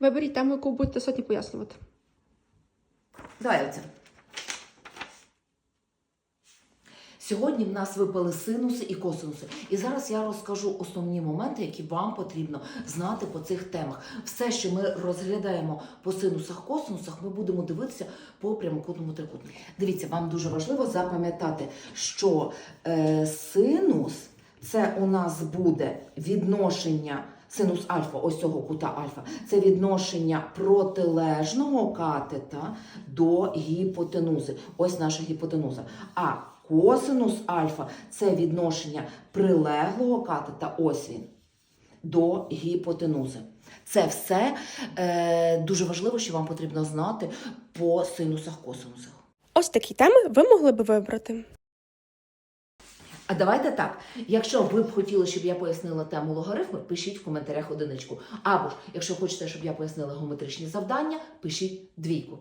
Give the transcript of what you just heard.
Виберіть тему, яку будете сьогодні пояснювати. Давай оце. Сьогодні в нас випали синуси і косинуси. І зараз я розкажу основні моменти, які вам потрібно знати по цих темах. Все, що ми розглядаємо по синусах, косинусах, ми будемо дивитися по прямокутному трикутнику. Дивіться, вам дуже важливо запам'ятати, що е, синус це у нас буде відношення. Синус альфа, ось цього кута альфа, це відношення протилежного катета до гіпотенузи. Ось наша гіпотенуза. А косинус альфа це відношення прилеглого катета, ось він, до гіпотенузи. Це все е, дуже важливо, що вам потрібно знати по синусах, косинусах. Ось такі теми ви могли би вибрати. А давайте так. Якщо ви б хотіли, щоб я пояснила тему логарифми, пишіть в коментарях одиничку. Або ж, якщо хочете, щоб я пояснила геометричні завдання, пишіть двійку.